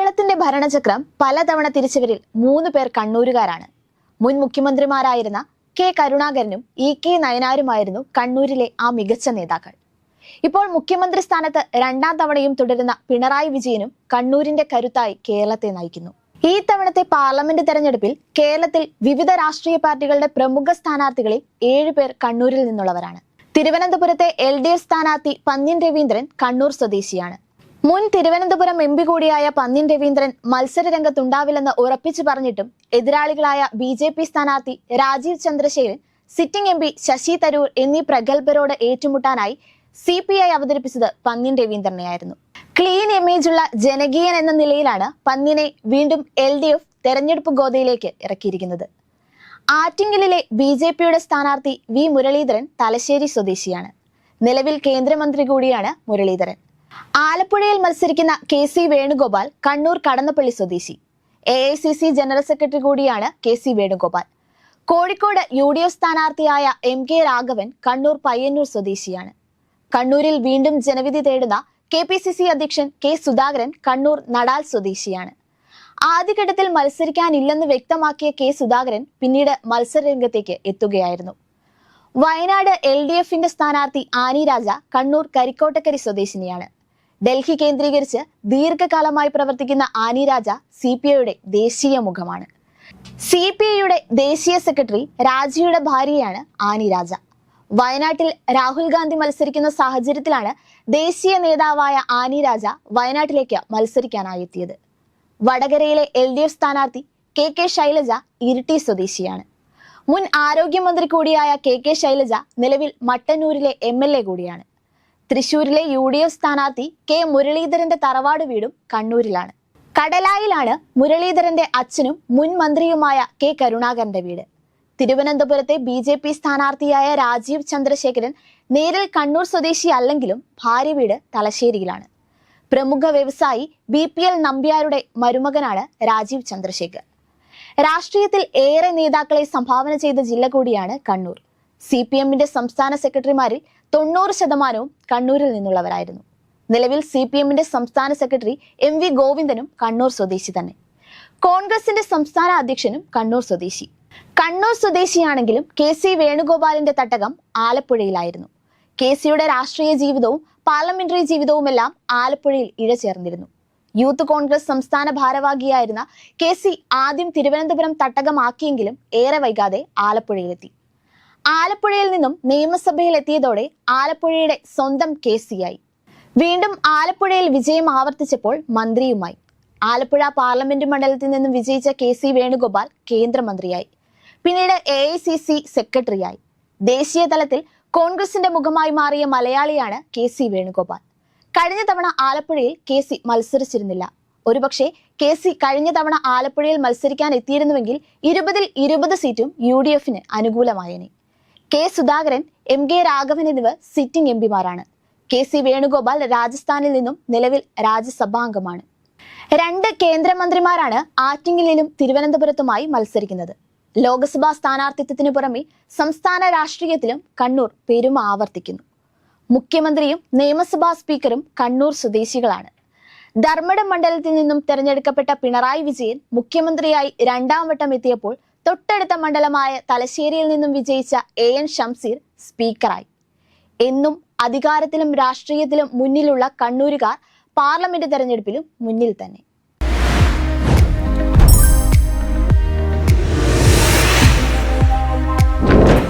കേരളത്തിന്റെ ഭരണചക്രം പലതവണ തിരിച്ചവരിൽ മൂന്ന് പേർ കണ്ണൂരുകാരാണ്. മുൻ മുഖ്യമന്ത്രിമാരായിരുന്ന കെ കരുണാകരനും ഇ കെ നയനാരുമായിരുന്നു കണ്ണൂരിലെ ആ മികച്ച നേതാക്കൾ. ഇപ്പോൾ മുഖ്യമന്ത്രി സ്ഥാനത്ത് രണ്ടാം തവണയും തുടരുന്ന പിണറായി വിജയനും കണ്ണൂരിന്റെ കരുത്തായി കേരളത്തെ നയിക്കുന്നു. ഈ തവണത്തെ പാർലമെന്റ് തെരഞ്ഞെടുപ്പിൽ കേരളത്തിൽ വിവിധ രാഷ്ട്രീയ പാർട്ടികളുടെ പ്രമുഖ സ്ഥാനാർത്ഥികളിൽ ഏഴുപേർ കണ്ണൂരിൽ നിന്നുള്ളവരാണ്. തിരുവനന്തപുരത്തെ എൽ ഡി എഫ് സ്ഥാനാർത്ഥി പന്ന്യൻ രവീന്ദ്രൻ കണ്ണൂർ സ്വദേശിയാണ്. മുൻ തിരുവനന്തപുരം എം പി കൂടിയായ പന്ന്യൻ രവീന്ദ്രൻ മത്സര രംഗത്തുണ്ടാവില്ലെന്ന് ഉറപ്പിച്ചു പറഞ്ഞിട്ടും എതിരാളികളായ ബി ജെ പി സ്ഥാനാർത്ഥി Rajeev Chandrasekharan sitting M P Shashi Tharoor എന്നീ പ്രഗത്ഭരോട് ഏറ്റുമുട്ടാനായി സി പി ഐ അവതരിപ്പിച്ചത് പന്ന്യൻ രവീന്ദ്രനെയായിരുന്നു. ക്ലീൻ ഇമേജ് ഉള്ള ജനകീയൻ എന്ന നിലയിലാണ് പന്ന്യനെ വീണ്ടും എൽ ഡി എഫ് തെരഞ്ഞെടുപ്പ് ഗോതയിലേക്ക് ഇറക്കിയിരിക്കുന്നത്. ആറ്റിങ്ങലിലെ ബി ജെ പിയുടെ സ്ഥാനാർത്ഥി വി മുരളീധരൻ തലശ്ശേരി സ്വദേശിയാണ്. നിലവിൽ കേന്ദ്രമന്ത്രി കൂടിയാണ് മുരളീധരൻ. ആലപ്പുഴയിൽ മത്സരിക്കുന്ന കെ സി വേണുഗോപാൽ കണ്ണൂർ കടന്നപ്പള്ളി സ്വദേശി. A I C C general secretary കൂടിയാണ് K C Venugopal. Kozhikode U D F സ്ഥാനാർത്ഥിയായ M K Raghavan Kannur Payyanur സ്വദേശിയാണ്. കണ്ണൂരിൽ വീണ്ടും ജനവിധി തേടുന്ന കെ പി സി സി അധ്യക്ഷൻ കെ സുധാകരൻ കണ്ണൂർ നടാൽ സ്വദേശിയാണ്. ആദ്യഘട്ടത്തിൽ മത്സരിക്കാനില്ലെന്ന് വ്യക്തമാക്കിയ കെ സുധാകരൻ പിന്നീട് മത്സരരംഗത്തേക്ക് എത്തുകയായിരുന്നു. വയനാട് എൽ ഡി എഫിന്റെ സ്ഥാനാർത്ഥി ആനി രാജ കണ്ണൂർ കരിക്കോട്ടക്കരി സ്വദേശിനിയാണ്. ഡൽഹി കേന്ദ്രീകരിച്ച് ദീർഘകാലമായി പ്രവർത്തിക്കുന്ന ആനി രാജ സി പി ഐയുടെ ദേശീയ മുഖമാണ്. സി പി ഐയുടെ ദേശീയ സെക്രട്ടറി രാജിയുടെ ഭാര്യയാണ് ആനി രാജ. വയനാട്ടിൽ രാഹുൽ ഗാന്ധി മത്സരിക്കുന്ന സാഹചര്യത്തിലാണ് ദേശീയ നേതാവായ ആനി രാജ വയനാട്ടിലേക്ക് മത്സരിക്കാനായി എത്തിയത് വടകരയിലെ എൽ ഡി എഫ് സ്ഥാനാർത്ഥി കെ കെ ശൈലജ ഇരിട്ടി സ്വദേശിയാണ്. മുൻ ആരോഗ്യമന്ത്രി കൂടിയായ കെ കെ ശൈലജ നിലവിൽ മട്ടന്നൂരിലെ എം എൽ എ കൂടിയാണ്. തൃശൂരിലെ യു ഡി എഫ് സ്ഥാനാർത്ഥി കെ മുരളീധരന്റെ തറവാട് വീടും കണ്ണൂരിലാണ്. കടലായിലാണ് മുരളീധരന്റെ അച്ഛനും മുൻ മന്ത്രിയുമായ കെ കരുണാകരന്റെ വീട്. തിരുവനന്തപുരത്തെ ബി ജെ പി സ്ഥാനാർത്ഥിയായ രാജീവ് ചന്ദ്രശേഖരൻ നേരിൽ കണ്ണൂർ സ്വദേശി അല്ലെങ്കിലും ഭാര്യ വീട് തലശ്ശേരിയിലാണ്. പ്രമുഖ വ്യവസായി ബി പി എൽ നമ്പ്യാരുടെ മരുമകനാണ് രാജീവ് ചന്ദ്രശേഖർ രാഷ്ട്രീയത്തിൽ ഏറെ നേതാക്കളെ സംഭാവന ചെയ്ത ജില്ല കൂടിയാണ് കണ്ണൂർ. സി പി എമ്മിന്റെ സംസ്ഥാന സെക്രട്ടറിമാരിൽ തൊണ്ണൂറ് ശതമാനവും കണ്ണൂരിൽ നിന്നുള്ളവരായിരുന്നു. നിലവിൽ സി പി എമ്മിന്റെ സംസ്ഥാന സെക്രട്ടറി എം വി ഗോവിന്ദനും കണ്ണൂർ സ്വദേശി തന്നെ. കോൺഗ്രസിന്റെ സംസ്ഥാന അധ്യക്ഷനും കണ്ണൂർ സ്വദേശി. കണ്ണൂർ സ്വദേശിയാണെങ്കിലും കെ സി വേണുഗോപാലിന്റെ തട്ടകം ആലപ്പുഴയിലായിരുന്നു. കെ സിയുടെ രാഷ്ട്രീയ ജീവിതവും പാർലമെന്ററി ജീവിതവുമെല്ലാം ആലപ്പുഴയിൽ ഇഴചേർന്നിരുന്നു. യൂത്ത് കോൺഗ്രസ് സംസ്ഥാന ഭാരവാഹിയായിരുന്ന കെ സി ആദ്യം തിരുവനന്തപുരം തട്ടകമാക്കിയെങ്കിലും ഏറെ വൈകാതെ ആലപ്പുഴയിലെത്തി. ആലപ്പുഴയിൽ നിന്നും നിയമസഭയിൽ എത്തിയതോടെ ആലപ്പുഴയുടെ സ്വന്തം കെ വീണ്ടും ആലപ്പുഴയിൽ വിജയം ആവർത്തിച്ചപ്പോൾ മന്ത്രിയുമായി. ആലപ്പുഴ പാർലമെന്റ് മണ്ഡലത്തിൽ നിന്നും വിജയിച്ച കെ സി വേണുഗോപാൽ കേന്ദ്രമന്ത്രിയായി. പിന്നീട് എ ഐ സി സി സെക്രട്ടറിയായി. ദേശീയ തലത്തിൽ കോൺഗ്രസിന്റെ മുഖമായി മാറിയ മലയാളിയാണ് കെ സി വേണുഗോപാൽ. കഴിഞ്ഞ തവണ ആലപ്പുഴയിൽ കെ സി മത്സരിച്ചിരുന്നില്ല. ഒരുപക്ഷെ കെ സി കഴിഞ്ഞ തവണ ആലപ്പുഴയിൽ മത്സരിക്കാൻ എത്തിയിരുന്നുവെങ്കിൽ ഇരുപതിൽ ഇരുപത് സീറ്റും യു ഡി എഫിന് അനുകൂലമായേനെ. K Sudhakaran M K Raghavan എന്നിവർ സിറ്റിംഗ് എം പിമാരാണ് കെ സി വേണുഗോപാൽ രാജസ്ഥാനിൽ നിന്നും നിലവിൽ രാജ്യസഭാംഗമാണ്. രണ്ട് കേന്ദ്രമന്ത്രിമാരാണ് ആറ്റിങ്ങലിലും തിരുവനന്തപുരത്തുമായി മത്സരിക്കുന്നത്. ലോക്സഭാ സ്ഥാനാർത്ഥിത്വത്തിന് പുറമെ സംസ്ഥാന രാഷ്ട്രീയത്തിലും കണ്ണൂർ പെരുമ ആവർത്തിക്കുന്നു. മുഖ്യമന്ത്രിയും നിയമസഭാ സ്പീക്കറും കണ്ണൂർ സ്വദേശികളാണ്. ധർമ്മടം മണ്ഡലത്തിൽ നിന്നും തെരഞ്ഞെടുക്കപ്പെട്ട പിണറായി വിജയൻ മുഖ്യമന്ത്രിയായി രണ്ടാം വട്ടം എത്തിയപ്പോൾ തൊട്ടടുത്ത മണ്ഡലമായ തലശ്ശേരിയിൽ നിന്നും വിജയിച്ച എ എൻ ഷംസീർ സ്പീക്കറായി. എന്നും അധികാരത്തിലും രാഷ്ട്രീയത്തിലും മുന്നിലുള്ള കണ്ണൂരുകാർ പാർലമെന്റ് തെരഞ്ഞെടുപ്പിലും മുന്നിൽ തന്നെ.